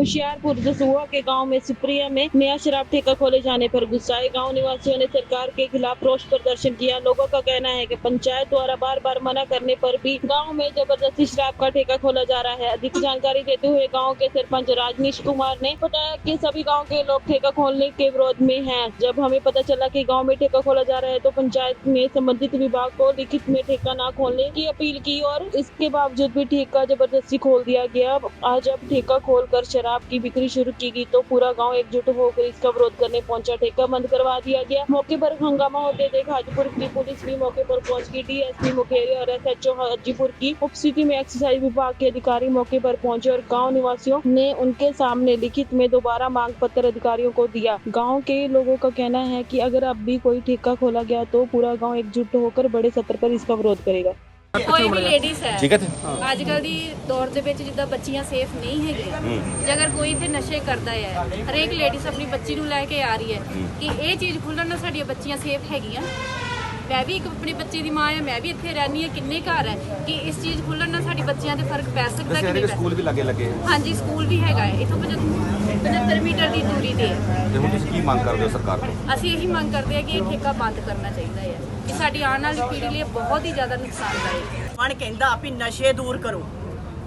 होशियारपुर दसुआ के गाँव में, सुप्रिया में नया शराब ठेका खोले जाने पर गुस्साए गाँव निवासियों ने सरकार के खिलाफ रोष प्रदर्शन किया। लोगों का कहना है कि पंचायत द्वारा बार बार मना करने पर भी गाँव में ज़बरदस्ती शराब का ठेका खोला जा रहा है। अधिक जानकारी देते हुए गाँव के सरपंच राजनीश कुमार ने बताया की सभी गाँव के लोग ठेका खोलने के विरोध में है। जब हमें पता चला की गाँव में ठेका खोला जा रहा है तो पंचायत ने संबंधित विभाग को लिखित में ठेका न खोलने की अपील की और इसके बावजूद भी ठेका ज़बरदस्ती खोल दिया गया। आज अब ठेका खोलकर शराब की बिक्री शुरू की गई तो पूरा गाँव एकजुट होकर इसका विरोध करने पहुँचा। ठेका बंद करवा दिया गया। मौके पर हंगामा होते देख हाजीपुर की पुलिस भी मौके पर पहुँच गई। डीएसपी मुखेरी और एसएचओ हाजीपुर की उपस्थिति में एक्साइज विभाग के अधिकारी मौके पर पहुँचे और गाँव निवासियों ने उनके सामने लिखित में दोबारा मांग पत्र अधिकारियों को दिया। गाँव के लोगों का कहना है की अगर अब भी कोई ठेका खोला गया तो पूरा गाँव एकजुट होकर बड़े सत्र पर इसका विरोध करेगा। ਕੋਈ ਵੀ ਲੇਡੀਜ਼ ਹੈ। ਠੀਕ ਹੈ ਅੱਜ ਕੱਲ ਦੀ ਦੌਰ ਦੇ ਵਿੱਚ ਜਿੱਦਾਂ ਬੱਚੀਆਂ ਸੇਫ ਨਹੀਂ ਹੈਗੀਆਂ। ਜੇ ਅਗਰ ਕੋਈ ਇੱਥੇ ਨਸ਼ੇ ਕਰਦਾ ਹੈ ਹਰੇਕ ਲੇਡੀਜ਼ ਆਪਣੀ ਬੱਚੀ ਨੂੰ ਲੈ ਕੇ ਆ ਰਹੀ ਹੈ ਕਿ ਇਹ ਚੀਜ਼ ਖੁੱਲਣ ਨਾਲ ਸਾਡੀਆਂ ਬੱਚੀਆਂ ਸੇਫ ਹੈਗੀਆਂ। ਮੈਂ ਵੀ ਇੱਕ ਆਪਣੀ ਬੱਚੀ ਦੀ ਮਾਂ ਹਾਂ ਮੈਂ ਵੀ ਇੱਥੇ ਰਹਿੰਦੀ ਹਾਂ ਕਿੰਨੇ ਘਰ ਹੈ ਕਿ ਇਸ ਚੀਜ਼ ਖੁੱਲਣ ਨਾਲ ਸਾਡੀ ਬੱਚੀਆਂ ਤੇ ਫ਼ਰਕ ਪੈ ਸਕਦਾ ਕਿ ਦੱਸਿਆ ਨਹੀਂ ਕਿ ਪੈ ਸਕੂਲ ਵੀ ਲੱਗੇ ਲੱਗੇ। ਹੈ। ਹਾਂਜੀ ਸਕੂਲ ਵੀ ਹੈਗਾ ਹੈ। ਇਥੋਂ 75 ਮੀਟਰ ਦੀ ਦੂਰੀ ਤੇ ਹੈ। ਤੇ ਹੁਣ ਤੁਸੀਂ ਕੀ ਮੰਗ ਕਰਦੇ ਹੋ ਸਰਕਾਰ ਤੋਂ? ਅਸੀਂ ਇਹੀ ਮੰਗ ਕਰਦੇ ਹਾਂ ਕਿ ਇਹ ਠੇਕਾ ਬੰਦ ਕਰਨਾ ਚਾਹੀਦਾ ਹੈ। ਇਹ ਸਾਡੀ ਆਉਣ ਵਾਲੀ ਪੀੜ੍ਹੀ ਲਈ ਬਹੁਤ ਹੀ ਜ਼ਿਆਦਾ ਨੁਕਸਾਨਦਾਇਕ ਹੈ। ਮਨ ਕਹਿੰਦਾ ਵੀ ਨਸ਼ੇ ਦੂਰ ਕਰੋ।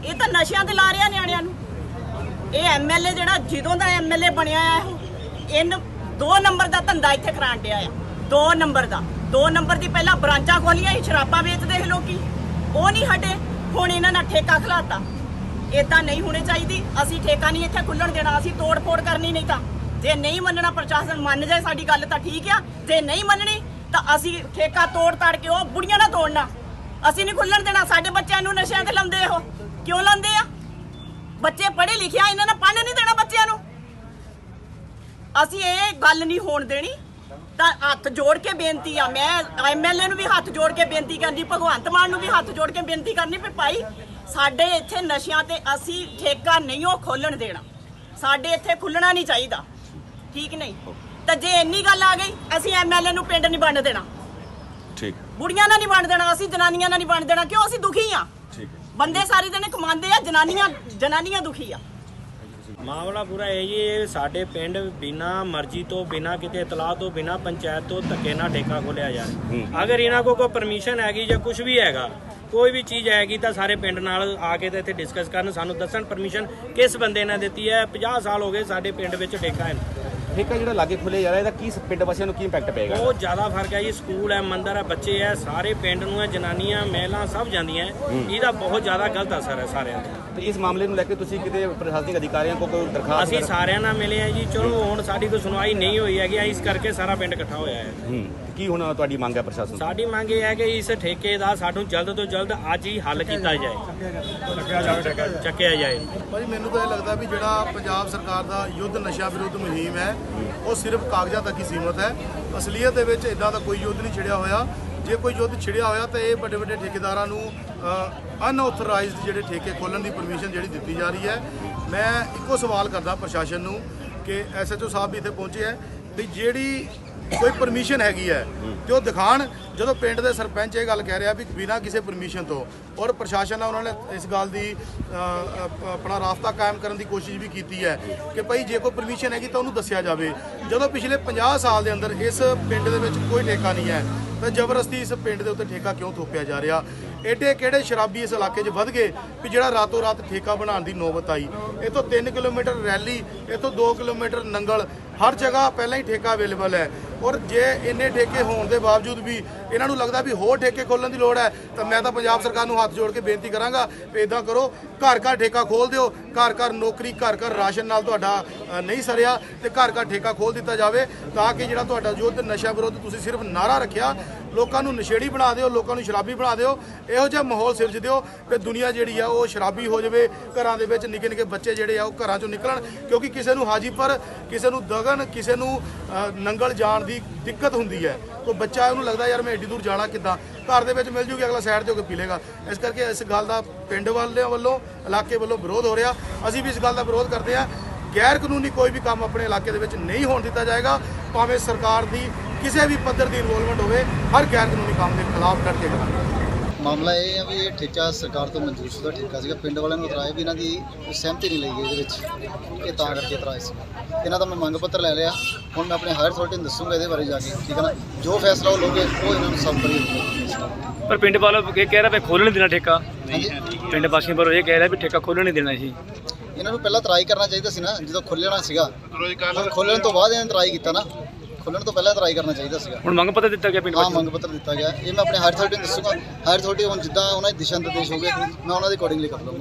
ਇਹ ਤਾਂ ਨਸ਼ਿਆਂ ਤੇ ਲਾ ਰਿਹਾ ਨਿਆਣਿਆਂ ਨੂੰ। ਇਹ ਐਮਐਲਏ ਜਿਹੜਾ ਜਦੋਂ ਦਾ ਐਮਐਲਏ ਬਣਿਆ ਆ ਇਹ ਇਹਨ ਦੋ ਨੰਬਰ ਦਾ ਧੰਦਾ ਇੱਥੇ ਕਰਾਣ ਡਿਆ ਆ। ਦੋ ਨੰਬਰ ਦਾ। ਦੋ ਨੰਬਰ ਦੀ ਪਹਿਲਾਂ ਬ੍ਰਾਂਚਾਂ ਖੋਲੀਆਂ ਸੀ, ਸ਼ਰਾਬਾਂ ਵੇਚਦੇ ਸੀ ਲੋਕੀ। ਉਹ ਨਹੀਂ ਹਟੇ। ਹੁਣ ਇਹਨਾਂ ਨਾਲ ਠੇਕਾ ਖਲਾਤਾ। ਇਦਾਂ ਨਹੀਂ ਹੋਣੀ ਚਾਹੀਦੀ। ਅਸੀਂ ਠੇਕਾ ਨਹੀਂ ਇੱਥੇ ਖੁੱਲਣ ਦੇਣਾ। ਅਸੀਂ ਤੋੜ ਫੋੜ ਕਰਨੀ ਨਹੀਂ ਤਾਂ। ਜੇ ਨਹੀਂ ਮੰਨਣਾ ਪ੍ਰਸ਼ਾਸਨ ਮੰਨ ਜਾਏ ਸਾਡੀ ਗੱਲ ਤਾਂ ਠੀਕ ਆ। ਜੇ ਨਹੀਂ ਮੰਨਣੀ ਤਾਂ ਅਸੀਂ ਠੇਕਾ ਤੋੜ ਤਾੜ ਕੇ ਉਹ ਬੁੜੀਆਂ ਨਾਲ ਤੋੜਨਾ। ਅਸੀਂ ਨਹੀਂ ਖੁੱਲਣ ਦੇਣਾ। ਸਾਡੇ ਬੱਚਿਆਂ ਨੂੰ ਨਸ਼ਿਆਂ ਤੇ ਲਾਉਂਦੇ ਉਹ ਕਿਉਂ ਲਾਉਂਦੇ ਆ? ਬੱਚੇ ਪੜ੍ਹੇ ਲਿਖਿਆ ਇਹਨਾਂ ਨੇ ਪੜ੍ਹਨ ਨਹੀਂ ਦੇਣਾ ਬੱਚਿਆਂ ਨੂੰ। ਅਸੀਂ ਇਹ ਗੱਲ ਨਹੀਂ ਹੋਣ ਦੇਣੀ। ਤਾਂ ਹੱਥ ਜੋੜ ਕੇ ਬੇਨਤੀ ਆ। ਮੈਂ ਐਮਐਲਏ ਨੂੰ ਵੀ ਹੱਥ ਜੋੜ ਕੇ ਬੇਨਤੀ ਕਰਨੀ, ਭਗਵੰਤ ਮਾਨ ਨੂੰ ਵੀ ਹੱਥ ਜੋੜ ਕੇ ਬੇਨਤੀ ਕਰਨੀ ਵੀ ਭਾਈ, ਸਾਡੇ ਇੱਥੇ ਨਸ਼ਿਆਂ ਤੇ ਅਸੀਂ ਠੇਕਾ ਨਹੀਂ ਉਹ ਖੋਲਣ ਦੇਣਾ। ਸਾਡੇ ਇੱਥੇ ਖੁੱਲਣਾ ਨਹੀਂ ਚਾਹੀਦਾ। ਠੀਕ ਨਹੀਂ? ਤਾਂ ਜੇ ਇੰਨੀ ਗੱਲ ਆ ਗਈ ਅਸੀਂ ਐਮਐਲਏ ਨੂੰ ਪਿੰਡ ਨਹੀਂ ਵੰਡ ਦੇਣਾ। ਠੀਕ। ਬੁੜੀਆਂ ਨਾਲ ਨਹੀਂ ਵੰਡ ਦੇਣਾ ਅਸੀਂ ਜਨਾਨੀਆਂ ਨਾਲ ਨਹੀਂ ਵੰਡ ਦੇਣਾ ਕਿਉਂ ਅਸੀਂ ਦੁਖੀ ਆ? ਠੀਕ ਹੈ। ਬੰਦੇ ਸਾਰੇ ਦਿਨ ਕਮਾਉਂਦੇ ਆ ਜਨਾਨੀਆਂ ਜਨਾਨੀਆਂ ਦੁਖੀ ਆ। ਮਾਮਲਾ ਪੂਰਾ ਇਹ ਜੀ ਇਹ ਸਾਡੇ ਪਿੰਡ ਬਿਨਾ ਮਰਜ਼ੀ ਤੋਂ ਬਿਨਾ ਕਿਤੇ ਇਤਲਾਹ ਤੋਂ ਬਿਨਾ ਪੰਚਾਇਤ ਤੋਂ ਧੱਕੇ ਨਾਲ ਠੇਕਾ ਖੋਲਿਆ ਜਾ ਰਿਹਾ। ਅਗਰ ਇਹਨਾਂ ਕੋਲ ਕੋਈ ਪਰਮਿਸ਼ਨ ਹੈਗੀ ਜਾਂ ਕੁਝ ਵੀ ਹੈਗਾ ਕੋਈ ਵੀ ਚੀਜ਼ ਹੈਗੀ ਤਾਂ ਸਾਰੇ ਪਿੰਡ ਨਾਲ ਆ ਕੇ ਤੇ ਇੱਥੇ ਡਿਸਕਸ ਕਰਨ। ਸਾਨੂੰ ਦੱਸਣ ਪਰਮਿਸ਼ਨ ਕਿਸ ਬੰਦੇ ਨੇ ਦਿੱਤੀ ਹੈ? 50 ਸਾਲ ਹੋ ਗਏ ਸਾਡੇ ਪਿੰਡ ਵਿੱਚ ਠੇਕਾ ਹੈ। ਠੇਕਾ ਜਿਹੜਾ ਲਾਗੇ ਖੁੱਲੇ ਜਾ ਰਿਹਾ ਇਹਦਾ ਕੀ ਪਿੰਡ ਵਾਸੀਆਂ ਨੂੰ ਕੀ ਇੰਪੈਕਟ ਪਏਗਾ? ਬਹੁਤ ਜ਼ਿਆਦਾ ਫ਼ਰਕ ਹੈ ਜੀ ਸਕੂਲ ਹੈ ਮੰਦਰ ਹੈ ਬੱਚੇ ਹੈ ਸਾਰੇ ਪਿੰਡ ਨੂੰ ਹੈ ਜਨਾਨੀਆਂ ਮਹਿਲਾ ਸਭ ਜਾਂਦੀਆਂ। ਇਹਦਾ ਬਹੁਤ ਜ਼ਿਆਦਾ ਗਲਤ ਅਸਰ ਹੈ ਸਾਰਿਆਂ ਤੇ। ਤੇ ਇਸ ਮਾਮਲੇ ਨੂੰ ਲੈ ਕੇ ਤੁਸੀਂ ਕਿਤੇ ਪ੍ਰਸ਼ਾਸਨਿਕ ਅਧਿਕਾਰੀਆਂ ਕੋਲ ਕੋਈ ਦਰਖਾਸਤ ਅਸੀਂ ਸਾਰਿਆਂ ਨਾਲ ਮਿਲੇ ਆ ਜੀ ਚਲੋ ਹੁਣ ਸਾਡੀ ਕੋਈ ਸੁਣਵਾਈ ਨਹੀਂ ਹੋਈ ਹੈਗੀ ਇਸ ਕਰਕੇ ਸਾਰਾ ਪਿੰਡ ਇਕੱਠਾ ਹੋਇਆ ਹੈ। ਕੀ ਹੁਣ ਤੁਹਾਡੀ ਮੰਗ ਹੈ ਪ੍ਰਸ਼ਾਸਨ ਸਾਡੀ ਮੰਗ ਇਹ ਹੈ ਕਿ ਇਸ ਠੇਕੇ ਦਾ ਸਾਨੂੰ ਜਲਦ ਤੋਂ ਜਲਦ ਅੱਜ ਹੀ ਹੱਲ ਕੀਤਾ ਜਾਏ। ਚੱਕਿਆ ਜਾਏ। ਭਾਜੀ ਮੈਨੂੰ ਤਾਂ ਇਹ ਲੱਗਦਾ ਵੀ ਜਿਹੜਾ ਪੰਜਾਬ ਸਰਕਾਰ ਦਾ ਯੁੱਧ ਨਸ਼ਾ ਵਿਰੁੱਧ ਮੁਹਿੰਮ ਹੈ ਉਹ ਸਿਰਫ ਕਾਗਜ਼ਾਂ ਤੱਕ ਹੀ ਸੀਮਤ ਹੈ। ਅਸਲੀਅਤ ਦੇ ਵਿੱਚ ਇਦਾਂ ਦਾ ਕੋਈ ਯੁੱਧ ਨਹੀਂ ਛਿੜਿਆ ਹੋਇਆ। ਜੇ ਕੋਈ ਯੁੱਧ ਛਿੜਿਆ ਹੋਇਆ ਤਾਂ ਇਹ ਵੱਡੇ ਵੱਡੇ ਠੇਕੇਦਾਰਾਂ ਨੂੰ ਅਨਆਥੋਰਾਈਜ਼ਡ ਜਿਹੜੇ ਠੇਕੇ ਖੋਲਣ ਦੀ ਪਰਮਿਸ਼ਨ ਜਿਹੜੀ ਦਿੱਤੀ ਜਾ ਰਹੀ ਹੈ। ਮੈਂ ਇੱਕੋ ਸਵਾਲ ਕਰਦਾ ਪ੍ਰਸ਼ਾਸਨ ਨੂੰ ਕਿ ਐਸਐਚਓ ਸਾਹਿਬ ਵੀ ਇੱਥੇ ਪਹੁੰਚੇ ਹੈ ਵੀ ਜਿਹੜੀ ਕੋਈ ਪਰਮਿਸ਼ਨ ਹੈਗੀ ਹੈ ਤੇ ਉਹ ਦਿਖਾਣ ਜਦੋਂ ਪਿੰਡ ਦੇ ਸਰਪੰਚ ਇਹ ਗੱਲ ਕਹਿ ਰਿਹਾ ਵੀ ਬਿਨਾਂ ਕਿਸੇ ਪਰਮਿਸ਼ਨ ਤੋਂ ਔਰ ਪ੍ਰਸ਼ਾਸਨ ਨਾਲ ਉਹਨਾਂ ਨੇ ਇਸ ਗੱਲ ਦੀ ਆਪਣਾ ਰਾਸਤਾ ਕਾਇਮ ਕਰਨ ਦੀ ਕੋਸ਼ਿਸ਼ ਵੀ ਕੀਤੀ ਹੈ ਕਿ ਭਾਈ ਜੇ ਕੋਈ ਪਰਮਿਸ਼ਨ ਹੈਗੀ ਤਾਂ ਉਹਨੂੰ ਦੱਸਿਆ ਜਾਵੇ। ਜਦੋਂ ਪਿਛਲੇ 50 ਸਾਲ ਦੇ ਅੰਦਰ ਇਸ ਪਿੰਡ ਦੇ ਵਿੱਚ ਕੋਈ ਠੇਕਾ ਨਹੀਂ ਹੈ ਤਾਂ ਜ਼ਬਰਦਸਤੀ ਇਸ ਪਿੰਡ ਦੇ ਉੱਤੇ ਠੇਕਾ ਕਿਉਂ ਥੋਪਿਆ ਜਾ ਰਿਹਾ? ਏਡੇ ਕਿਹੜੇ ਸ਼ਰਾਬੀ ਇਸ ਇਲਾਕੇ 'ਚ ਵੱਧ ਗਏ ਵੀ ਜਿਹੜਾ ਰਾਤੋਂ ਰਾਤ ਠੇਕਾ ਬਣਾਉਣ ਦੀ ਨੌਬਤ ਆਈ। ਇਹ ਤੋਂ 3 ਕਿਲੋਮੀਟਰ ਰੈਲੀ ਇਹ ਤੋਂ 2 ਕਿਲੋਮੀਟਰ ਨੰਗਲ, ਹਰ ਜਗ੍ਹਾ ਪਹਿਲਾਂ ਹੀ ਠੇਕਾ ਅਵੇਲੇਬਲ ਹੈ। ਔਰ ਜੇ ਇੰਨੇ ਠੇਕੇ ਹੋਣ ਦੇ ਬਾਵਜੂਦ ਵੀ ਇਹਨਾਂ ਨੂੰ ਲੱਗਦਾ ਵੀ ਹੋਰ ਠੇਕੇ ਖੋਲਣ ਦੀ ਲੋੜ ਹੈ, ਤਾਂ ਮੈਂ ਤਾਂ ਪੰਜਾਬ ਸਰਕਾਰ ਨੂੰ ਹੱਥ ਜੋੜ ਕੇ ਬੇਨਤੀ ਕਰਾਂਗਾ ਵੀ ਇਦਾਂ ਕਰੋ, ਘਰ ਘਰ ਠੇਕਾ ਖੋਲ ਦਿਓ, ਘਰ ਘਰ ਨੌਕਰੀ, ਘਰ ਘਰ ਰਾਸ਼ਨ ਨਾਲ ਤੁਹਾਡਾ ਨਹੀਂ ਸਰਿਆ ਤੇ ਘਰ ਘਰ ਠੇਕਾ ਖੋਲ ਦਿੱਤਾ ਜਾਵੇ, ਤਾਂ ਕਿ ਜਿਹੜਾ ਤੁਹਾਡਾ ਯੁੱਧ ਨਸ਼ਾ ਵਿਰੁੱਧ ਤੁਸੀਂ ਸਿਰਫ ਨਾਰਾ ਰੱਖਿਆ ਲੋਕਾਂ ਨੂੰ ਨਸ਼ੇੜੀ ਬਣਾ ਦਿਓ, ਲੋਕਾਂ ਨੂੰ ਸ਼ਰਾਬੀ ਬਣਾ ਦਿਓ, ਇਹੋ ਜਿਹਾ ਮਾਹੌਲ ਸਿਰਜ ਦਿਓ ਕਿ ਦੁਨੀਆ ਜਿਹੜੀ ਆ ਉਹ ਸ਼ਰਾਬੀ ਹੋ ਜਾਵੇ, ਘਰਾਂ ਦੇ ਵਿੱਚ ਨਿੱਕੇ ਨਿੱਕੇ ਬੱਚੇ ਜਿਹੜੇ ਆ ਉਹ ਘਰਾਂ ਚੋਂ ਨਿਕਲਣ, ਕਿਉਂਕਿ ਕਿਸੇ ਨੂੰ ਹਾਜੀਪੁਰ, ਕਿਸੇ ਨੂੰ ਦਗਨ, ਕਿਸੇ ਨੂੰ ਨੰਗਲ ਜਾਣ ਦੀ ਦਿੱਕਤ ਹੁੰਦੀ ਹੈ। ਕੋਈ ਬੱਚਾ ਉਹਨੂੰ ਲੱਗਦਾ ਯਾਰ ਮੈਂ ਏਡੀ ਦੂਰ ਜਾਣਾ ਕਿੱਦਾਂ? ਘਰ ਦੇ ਵਿੱਚ ਮਿਲ ਜੂਗੀ, ਅਗਲਾ ਸਾਈਡ ਤੇ ਹੋ ਕੇ ਪੀ ਲੇਗਾ ਇਸ ਕਰਕੇ ਇਸ ਗੱਲ ਦਾ ਪਿੰਡ ਵਾਲਿਆਂ ਵੱਲੋਂ, ਇਲਾਕੇ ਵੱਲੋਂ ਵਿਰੋਧ ਹੋ ਰਿਹਾ। ਅਸੀਂ ਵੀ ਇਸ ਗੱਲ ਦਾ ਵਿਰੋਧ ਕਰਦੇ ਹਾਂ। ਗੈਰ ਕਾਨੂੰਨੀ ਕੋਈ ਵੀ ਕੰਮ ਆਪਣੇ ਇਲਾਕੇ ਦੇ ਵਿੱਚ ਨਹੀਂ ਹੋਣ ਦਿੱਤਾ ਜਾਏਗਾ। ਭਾਵੇਂ ਸਰਕਾਰ ਦੀ ਕਿਸੇ ਵੀ ਪੱਧਰ ਦੀ ਇਨਵੋਲਵਮੈਂਟ ਹੋਵੇ ਹਰ ਗੈਰ ਕਾਨੂੰਨੀ ਕੰਮ ਦੇ ਖਿਲਾਫ ਡਟ ਕੇ ਕਰਾਂਗੇ ਮਾਮਲਾ ਇਹ ਹੈ ਵੀ ਇਹ ਠੇਕਾ ਸਰਕਾਰ ਤੋਂ ਮਨਜ਼ੂਰ ਸ਼ੁਦਾ ਠੇਕਾ ਸੀਗਾ। ਪਿੰਡ ਵਾਲਿਆਂ ਨੂੰ ਇਤਰਾਜ਼ ਵੀ ਇਹਨਾਂ ਦੀ ਸਹਿਮਤੀ ਨਹੀਂ ਲਈ ਗਈ ਇਹਦੇ ਵਿੱਚ ਇਹ ਤਾਂ ਕਰਕੇ ਇਤਰਾਜ਼ ਸੀ ਇਹਨਾਂ ਦਾ ਮੈਂ ਮੰਗ ਪੱਤਰ ਲੈ ਲਿਆ। ਹੁਣ ਮੈਂ ਆਪਣੇ ਹਾਇਰ ਅਥਾਰਟੀ ਨੂੰ ਦੱਸੂਗਾ ਇਹਦੇ ਬਾਰੇ ਜਾ ਕੇ ਠੀਕ ਹੈ ਨਾ? ਜੋ ਫੈਸਲਾ ਉਹ ਲੋਗੇ ਉਹ ਇਹਨਾਂ ਨੂੰ ਸਭ ਕਰੀ ਪਰ ਪਿੰਡ ਵਾਲਾ ਇਹ ਕਹਿ ਰਿਹਾ ਵੀ ਖੋਲ੍ਹਣ ਨਹੀਂ ਦੇਣਾ ਠੇਕਾ। ਪਿੰਡ ਵਾਸੀਆਂ ਪਰ ਇਹ ਕਹਿ ਰਿਹਾ ਵੀ ਠੇਕਾ ਖੋਲ੍ਹਣ ਨਹੀਂ ਦੇਣਾ ਸੀ ਇਹਨਾਂ ਨੂੰ ਪਹਿਲਾਂ ਤਰਾਈ ਕਰਨਾ ਚਾਹੀਦਾ ਸੀ ਨਾ ਜਦੋਂ ਖੁੱਲਣਾ ਸੀਗਾ। ਖੁੱਲਣ ਤੋਂ ਬਾਅਦ ਇਹਨਾਂ ਨੇ ਤਰਾਈ ਕੀਤਾ ਨਾ। ਖੁੱਲਣ ਤੋਂ ਪਹਿਲਾਂ ਤਰਾਈ ਕਰਨਾ ਚਾਹੀਦਾ ਸੀਗਾ। ਹੁਣ ਮੰਗ ਪੱਤਰ ਦਿੱਤਾ ਗਿਆ ਪਿੰਡ ਹਾਂ ਮੰਗ ਪੱਤਰ ਦਿੱਤਾ ਗਿਆ। ਇਹ ਮੈਂ ਆਪਣੇ ਹਾਇਰ ਅਥਾਰਟੀ ਨੂੰ ਦੱਸੂਗਾ। ਹਾਇਰ ਅਥਾਰਟੀ ਹੁਣ ਜਿੱਦਾਂ ਉਹਨਾਂ ਦੇ ਦਿਸ਼ਾ ਨਿਰਦੇਸ਼ ਹੋਗੇ ਮੈਂ ਉਹਨਾਂ ਦੇ ਅਕੋਰਡਿੰਗਲੀ ਕਰ ਲਵਾਂਗਾ